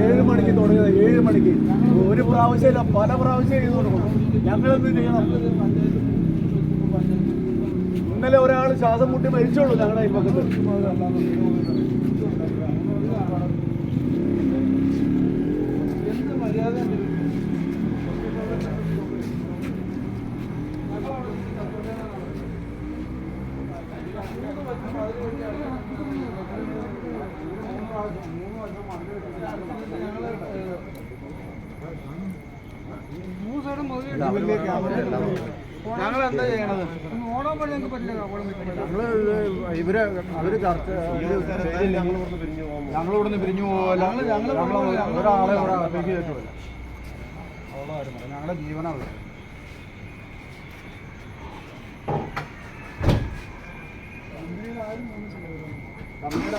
ഏഴ് മണിക്ക് തുടങ്ങിയത് ഏഴ് മണിക്ക്. ഒരു പ്രാവശ്യമില്ല പല പ്രാവശ്യം ചെയ്തു കൊടുക്കണം ഞങ്ങളെന്ത് ചെയ്യണം ഇന്നലെ ഒരാൾ ശ്വാസം മുട്ടി മരിച്ചോളൂ ഞങ്ങളുടെ ഈ പക്കത്ത് എന്ത് മര്യാദ ഞങ്ങൾ എന്താ ചെയ്യണത് ഓടാൻ പറ്റി ഞങ്ങൾക്ക് പറ്റില്ല ഞങ്ങൾ ഇവർ അവർ ചർച്ച ഞങ്ങളിവിടുന്ന് പിരിഞ്ഞു പോകല്ല ഞങ്ങൾ ഒരാളെ ഇവിടെ അപേക്ഷ കയറ്റുമല്ല ഞങ്ങളുടെ ജീവനാണ് കമ്പനിയുടെ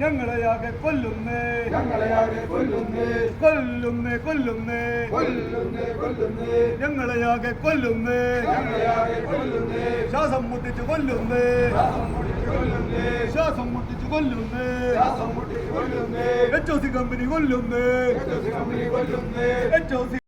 ഞങ്ങളെയാകെ കൊല്ലുന്നേ. കൊല്ലുന്നേ. കൊല്ലുന്നേ ഞങ്ങളെയാകെ കൊല്ലുന്നേ. ശ്വാസം മുട്ടിച്ച് കൊല്ലുന്നേ. ശ്വാസം മുട്ടിച്ച് കൊല്ലുന്നേ. H O C company കൊല്ലുന്നേ. H O C